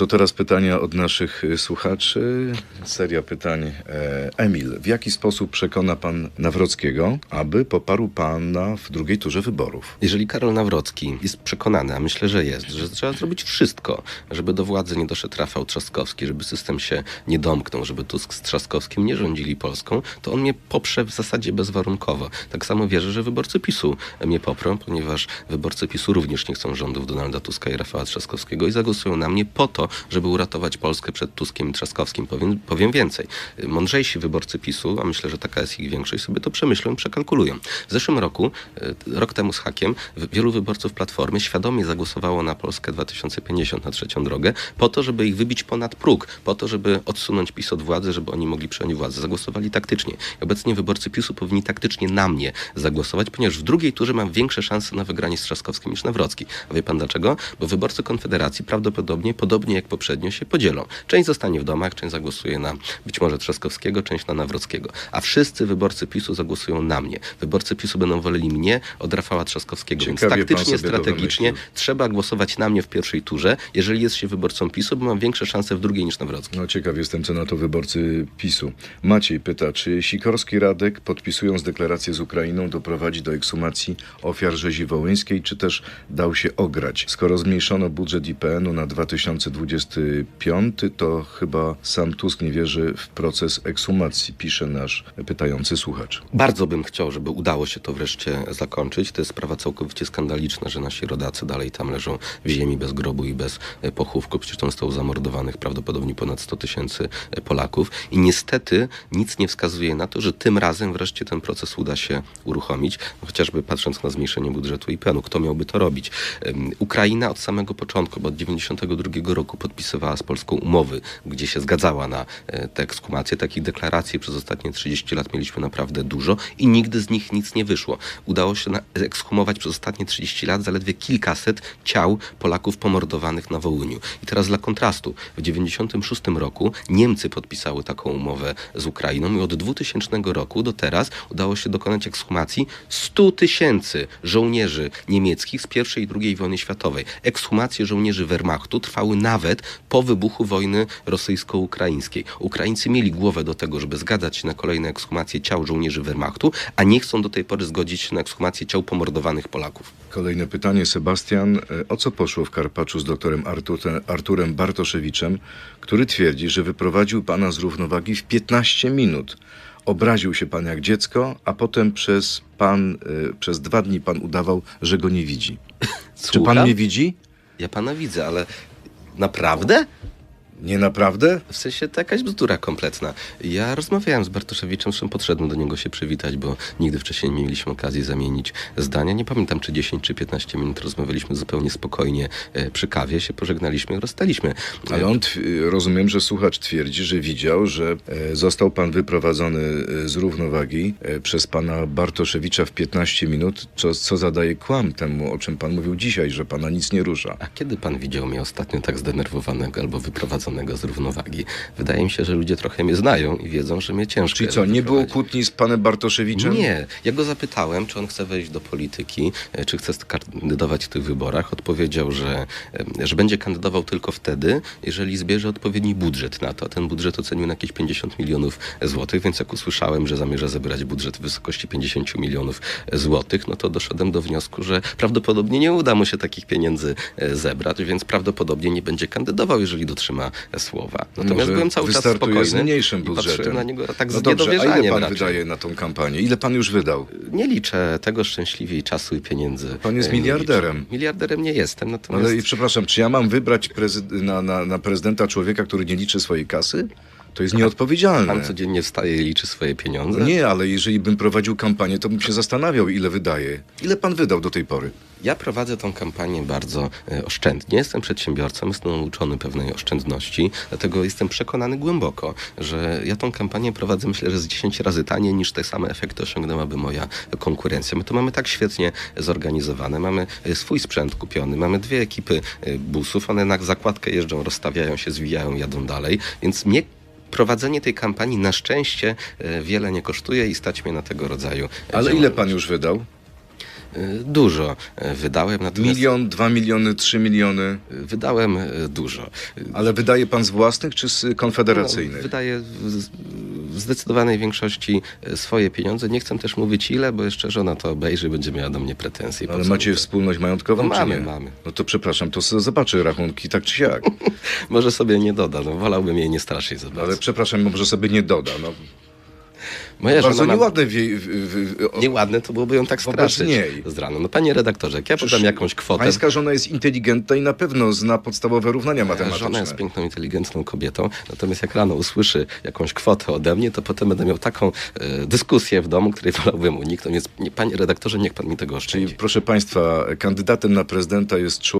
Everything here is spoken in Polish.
To teraz pytania od naszych y, słuchaczy. Seria pytań. E, Emil, w jaki sposób przekona pan Nawrockiego, aby poparł pana w drugiej turze wyborów? Jeżeli Karol Nawrocki jest przekonany, a myślę, że jest, że trzeba zrobić wszystko, żeby do władzy nie doszedł Rafał Trzaskowski, żeby system się nie domknął, żeby Tusk z Trzaskowskim nie rządzili Polską, to on mnie poprze w zasadzie bezwarunkowo. Tak samo wierzę, że wyborcy PiSu mnie poprą, ponieważ wyborcy PiSu również nie chcą rządów Donalda Tuska i Rafała Trzaskowskiego i zagłosują na mnie po to, żeby uratować Polskę przed Tuskiem i Trzaskowskim. Powiem, powiem więcej. Mądrzejsi wyborcy PiSu, a myślę, że taka jest ich większość, sobie to przemyślą i przekalkulują. W zeszłym roku, e, rok temu z hakiem, wielu wyborców Platformy świadomie zagłosowało na Polskę 2050, na trzecią drogę, po to, żeby ich wybić ponad próg, po to, żeby odsunąć PiS od władzy, żeby oni mogli przejąć władzę. Zagłosowali taktycznie. Obecnie wyborcy PiSu powinni taktycznie na mnie zagłosować, ponieważ w drugiej turze mam większe szanse na wygranie z Trzaskowskim niż Nawrocki. A wie pan dlaczego? Bo wyborcy Konfederacji prawdopodobnie, podobnie jak poprzednio, się podzielą. Część zostanie w domach, część zagłosuje na być może Trzaskowskiego, część na Nawrockiego. A wszyscy wyborcy PiSu zagłosują na mnie. Wyborcy PiSu będą woleli mnie od Rafała Trzaskowskiego. Więc Ciekawie pan taktycznie, strategicznie trzeba głosować na mnie w pierwszej turze, jeżeli jest się wyborcą PiSu, bo mam większe szanse w drugiej niż Nawrocki. No ciekaw jestem, co na to wyborcy PiSu. Maciej pyta, czy Sikorski Radek, podpisując deklarację z Ukrainą, doprowadzi do ekshumacji ofiar rzezi wołyńskiej, czy też dał się ograć? Skoro zmniejszono budżet IPN-u na 2025, to chyba sam Tusk nie wierzy w proces ekshumacji, pisze nasz pytający słuchacz. Bardzo bym chciał, żeby udało się to wreszcie zakończyć. To jest sprawa całkowicie skandaliczna, że nasi rodacy dalej tam leżą w ziemi bez grobu i bez e, pochówku. Przecież tam zostało zamordowanych prawdopodobnie ponad 100 tysięcy e, Polaków. I niestety nic nie wskazuje na to, że tym razem wreszcie ten proces uda się uruchomić. Chociażby patrząc na zmniejszenie budżetu IPN-u. Kto miałby to robić? Ukraina od samego początku, bo od 92 roku podpisywała z Polską umowy, gdzie się zgadzała na e, te ekshumacje. Takich deklaracji przez ostatnie 30 lat mieliśmy naprawdę dużo i nigdy z nich nic nie wyszło. Udało się ekshumować przez ostatnie 30 lat zaledwie kilkaset ciał Polaków pomordowanych na Wołyniu. I teraz dla kontrastu, w 96 roku Niemcy podpisały taką umowę z Ukrainą i od 2000 roku do teraz udało się dokonać ekshumacji 100 tysięcy żołnierzy niemieckich z I i II wojny światowej. Ekshumacje żołnierzy Wehrmachtu trwały nawet po wybuchu wojny rosyjsko-ukraińskiej. Ukraińcy mieli głowę do tego, żeby zgadzać się na kolejne ekshumacje ciał żołnierzy Wehrmachtu, a nie chcą do tej pory zgodzić się na ekshumację ciał pomordowanych Polaków. Kolejne pytanie, Sebastian. E, O co poszło w Karpaczu z doktorem Arturem, Arturem Bartoszewiczem, który twierdzi, że wyprowadził pana z równowagi w 15 minut? Obraził się pan jak dziecko, a potem przez, pan, e, przez dwa dni pan udawał, że go nie widzi. Czy pan Słucham? mnie widzi? Ja pana widzę, ale naprawdę? Nie naprawdę? W sensie to jakaś bzdura kompletna. Ja rozmawiałem z Bartoszewiczem, zresztą podszedłem do niego się przywitać, bo nigdy wcześniej nie mieliśmy okazji zamienić zdania. Nie pamiętam, czy 10 czy 15 minut rozmawialiśmy zupełnie spokojnie e, przy kawie, się pożegnaliśmy i rozstaliśmy. Ale on, rozumiem, że słuchacz twierdzi, że widział, że e, został pan wyprowadzony e, z równowagi przez pana Bartoszewicza w 15 minut, co, co zadaje kłam temu, o czym pan mówił dzisiaj, że pana nic nie rusza. A kiedy pan widział mnie ostatnio tak zdenerwowanego albo wyprowadzonego z równowagi? Wydaje mi się, że ludzie trochę mnie znają i wiedzą, że mnie ciężko Czyli co, nie było kłótni z panem Bartoszewiczem? Nie. Ja go zapytałem, czy on chce wejść do polityki, e, czy chce kandydować w tych wyborach. Odpowiedział, że, e, że będzie kandydował tylko wtedy, jeżeli zbierze odpowiedni budżet na to. Ten budżet ocenił na jakieś 50 milionów złotych, więc jak usłyszałem, że zamierza zebrać budżet w wysokości 50 milionów złotych, no to doszedłem do wniosku, że prawdopodobnie nie uda mu się takich pieniędzy e, zebrać, więc prawdopodobnie nie będzie kandydował, jeżeli dotrzyma e, słowa. Natomiast Może byłem cały czas spokojny z mniejszym i budżetem. na niego tak z No dobrze, a ile pan raczej. wydaje na tą kampanię? Ile pan już wydał? Nie liczę tego szczęśliwie czasu i pieniędzy. Pan jest e, miliarderem. liczę. Miliarderem nie jestem, natomiast Ale i przepraszam, czy ja mam wybrać prezy- na, na, na prezydenta człowieka, który nie liczy swojej kasy? To jest nieodpowiedzialne. pan codziennie wstaje i liczy swoje pieniądze. No Nie, ale jeżeli bym prowadził kampanię, to bym się zastanawiał, ile wydaje. Ile pan wydał do tej pory? Ja prowadzę tą kampanię bardzo e, oszczędnie. Jestem przedsiębiorcą, jestem nauczony pewnej oszczędności, dlatego jestem przekonany głęboko, że ja tą kampanię prowadzę myślę, że z 10 razy taniej niż te same efekty osiągnęłaby moja konkurencja. My to mamy tak świetnie zorganizowane, mamy e, swój sprzęt kupiony, mamy dwie ekipy e, busów, one na zakładkę jeżdżą, rozstawiają się, zwijają, jadą dalej, więc mnie prowadzenie tej kampanii na szczęście wiele nie kosztuje i stać mnie na tego rodzaju Ale ile pan już wydał? Y, Dużo y, wydałem, natomiast Milion, dwa miliony, trzy miliony. y, wydałem dużo. Ale wydaje pan z własnych czy z konfederacyjnych? No, wydaję w, zdecydowanej większości swoje pieniądze. Nie chcę też mówić ile, bo jeszcze żona to obejrzy będzie miała do mnie pretensje. po Ale macie wspólność majątkową, No mamy, nie? mamy. No to przepraszam, to zobaczy rachunki tak czy siak. Może sobie nie doda, no wolałbym jej nie straszyć za bardzo. Ale przepraszam, może sobie nie doda. No, Moja bardzo żona ma- nieładne w jej... W, w, o- Nieładne to byłoby ją tak straszyć niej. z rana. No panie redaktorze, jak ja Przecież podam jakąś kwotę... Pańska żona jest inteligentna i na pewno zna podstawowe równania matematyczne. Żona jest piękną, inteligentną kobietą, natomiast jak rano usłyszy jakąś kwotę ode mnie, to potem będę miał taką e, dyskusję w domu, której wolałbym uniknąć. Więc nie, panie redaktorze, niech pan mi tego oszczędzi. Czyli proszę państwa, kandydatem na prezydenta jest człowiek,